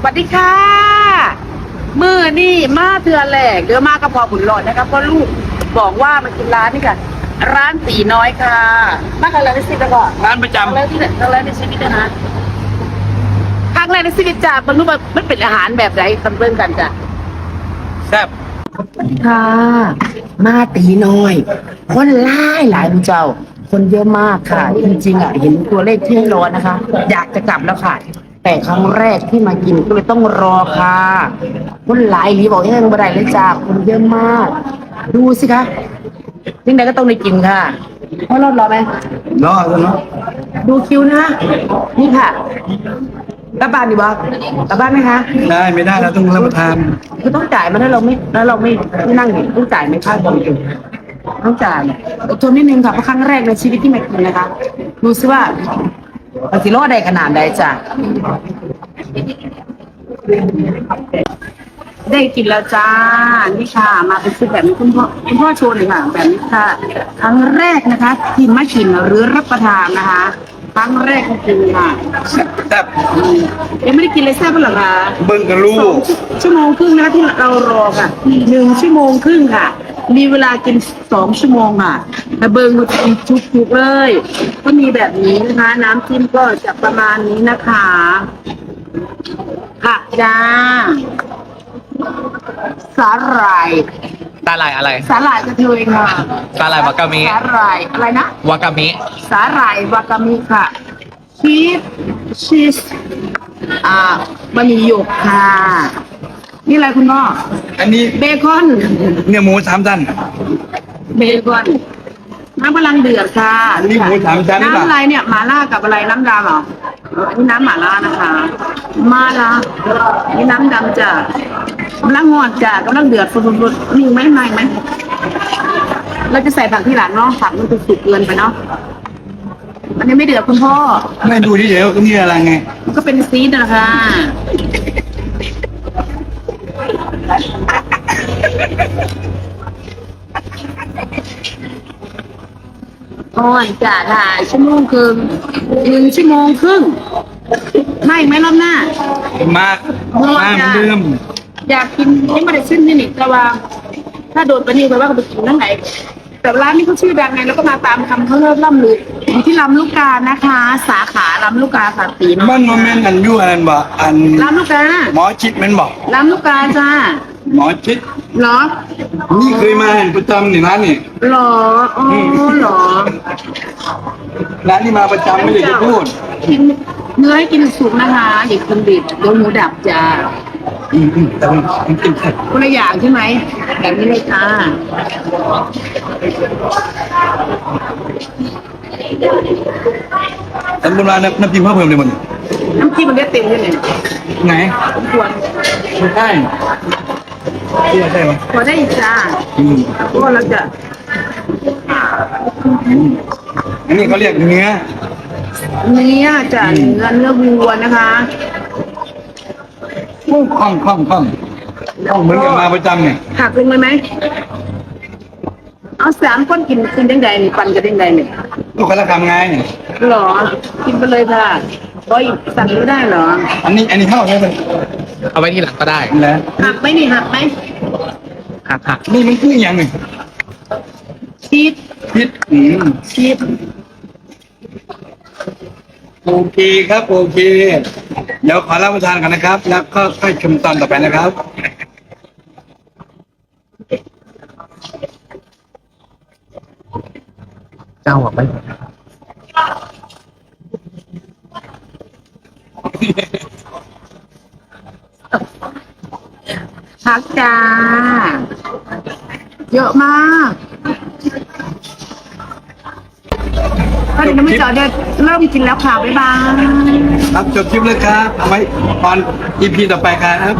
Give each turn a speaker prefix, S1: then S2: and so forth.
S1: สวัสดีค่ะมือนี่มาเทือนแหลกเดี๋ยวมากับพอบุญหลอดนะครับเพราะลูกบอกว่ามากินร้านนี่ค่ะ ร้านตีน้อยค่ะ มากันแล้วในชีวิตแล้วก็
S2: ร้านประจำ
S1: ครั้งแรกที่ไหนครั้งแรกในชีวิตเลยนะครั้งแรกในชีวิตจ้ะมันรู้ว่ามันเป็นอาหารแบบไหนคำเบิ่งกันจ้ะ
S2: แซ่บ
S1: ค่ะ มาตีน้อย คนหลายหลายคุณเจ้า คนเยอะมากค่ะ จริงๆอะเห็นตัวเลขที่ให้รอนะคะ อยากจะกลับแล้วค่ะ แต่ครั้งแรกที่มากินก็เลยต้องรอค่ะคนหลายหลีบอกให้ยังบันไดเลยจ้าคนเยอะมาก ดูสิคะยิ่งใดก็ต้องได้กินค่ะเพราะรอดรอไหม
S2: รอดแล้วเนาะ
S1: ดูคิวนะนี่ค่ะกลับบ้านดีบ่กลับบ้านไหมคะ
S2: ได้ไม่ได้เราต้องรับประทาน
S1: คือต้องจ่ายมันถ้าเราไม่แล้วเราไม่ไม่นั่งอยู่ต้องจ่ายไหมค่าบริการต้องจ่ายอดทนนิดนึงค่ะเพราะครั้งแรกในชีวิตที่มากินนะคะดูซิว่า ปฏิโรอดได้ขนาดใดจ้ะ ได้กินแล้วจ้า นี่ค่ะ มาเป็นชุดแบบนี้คุณพ่อคุณพ่อโชว์หน่อยค่ะ แบบนี้ค่ะ ครั้งแรกนะคะที่มากินหรือรับประทานนะคะ ครั้งแรกจริงๆค่ะ
S2: แซ่บ
S1: อืมยังไม่ได้กินเลยแซ่บเหรอคะ
S2: เบิ้งกับลู
S1: สอง
S2: ก
S1: ชั่วโมงครึ่งนะคะที่เรารอค่ะหนึ่งชั่วโมงครึ่งค่ะ มีเวลากินสองชั่วโมงค่ะแต่เบิงมากินชุกๆเลยก็มีแบบนี้นะคะ น้ำจิ้มก็จะประมาณนี้นะคะผักจ้าสาหร่าย
S3: ตาลายอะไร
S1: สาหร่ายกระเทยค่ะ
S3: ตาลายวากามิ
S1: สาหร่ายอะไรนะ
S3: วากามิ
S1: สาหร่ายวากามิค่ะชีสชีสอ่าบะหมี่หยกค่ะ นี่อะไรคุณพ่อ
S2: อันนี้
S1: เบคอน
S2: เนื้อหมูสามชั้น
S1: เบคอน น้ำกำลังเดือดค่ะ
S2: นี่หมูสามชั้นหรือเปล่า
S1: น้ำอะไรเนี่ยหมาล่ากับอะไรน้ำดำเหรอเอออันนี้น้ำหมาล่านะคะ มาละนี่น้ำดำจ้ะกำลังงอดจ้ะกำลังเดือดฟุดๆๆมีไหมไม่ไหมเราจะใส่ผักที่หลังเนาะผักมันจะสุกเกินไปเนาะมันยังไม่เดือดคุณพ่อ
S2: ไม่ดูที่เดี๋ยวนี่อะไรไง
S1: มันก็เป็นซีดนะคะ ก่อนจะถ่ายชั่วโมงครึ่งหนึ่งชั่วโมงครึ่งไม่ไหมรอบหน้า
S2: มากมาเหมือนเดิม
S1: อยากกินนี่มาได้ชิ้นนี่นี่แต่ว่า ถ้าโดนไปนี่ไปว่าเขาไปกินนั่งไหน แต่ร้านนี้เขาชื่อดังไงแล้วก็มาตามคำเขาเริ่มล่ำลืออยู่ที่ลำลูกกานะคะ สาขาลำลูกกาค่ะตีน
S2: บ้านโมเมนต์อันยู่อันนั้นบ่อัน
S1: ลำลูกกา
S2: หมอชิดแมันบอก
S1: ลำลูกกาจ้า
S2: หมอชิด
S1: เหรอ
S2: นี่เคยมาเห็นประจำนี่ร้านนี่
S1: หรออ๋อเหรอ
S2: ร้านที่มาประจำไม่ได้จะพูด
S1: กินเนื้อให้กินสุกนะคะอย่ากินดิบเดี๋ยวหมูดับจ้า
S2: อืมอืมแต่มันมันกินแซ่บ
S1: คนละอย่างใช่ไหมแบบนี้เลยค่ะ
S2: แต่โบราณน้ำจิ้มเพิ่มเพิ่มเลยมัน
S1: น้ำจิ้มมันได้เต็มเลยเนี่ย
S2: ไหน
S1: ควร
S2: ไม่ใช่ที่ใช่ไหม
S1: พอได้จ้า
S2: อืม
S1: เพราะว่าเราจะ
S2: อันนี้เขาเรียกเนื้อ
S1: เนื้อจ้ะเนื้อเนื้อวัวนะคะ
S2: คล่องคล่องคล่องคล่องเหมือนกับมาประจำเนี่ย
S1: หักลงเลยไหมเอาสามก้อนกินกินยังไงนี่ปันกันยังไงเนี่ย
S2: ลูกค้าทำไง
S1: หรอ กินไปเลยค่ะโอ้ยสั่งไม่ได้เหรอ
S2: อันนี้อันนี้เท่าใช่ไหม
S3: เอาไว้ที่หลังก็ได้
S2: แล้ว
S1: หักไหมนี่หักไหม
S3: หักหัก
S2: นี่มันคืออย่างหนึ่ง
S1: ชีส
S2: พิษอืม
S1: ชีส
S2: โอเคครับโอเค เดี๋ยวขอรับประทานกันนะครับ แล้วก็ค่อยชมตอนต่อไปนะครับ
S3: เจ้าบอกไป
S1: ผักจ้า เยอะมาก ก็เดี๋ยวน้ำไม่จอดเดี๋ยวเริ่มกินแล้วค่ะบ๊ายบาย
S2: ครับจบคลิปเลยครับ เอาไว้ตอนอีพีต่อไปครับ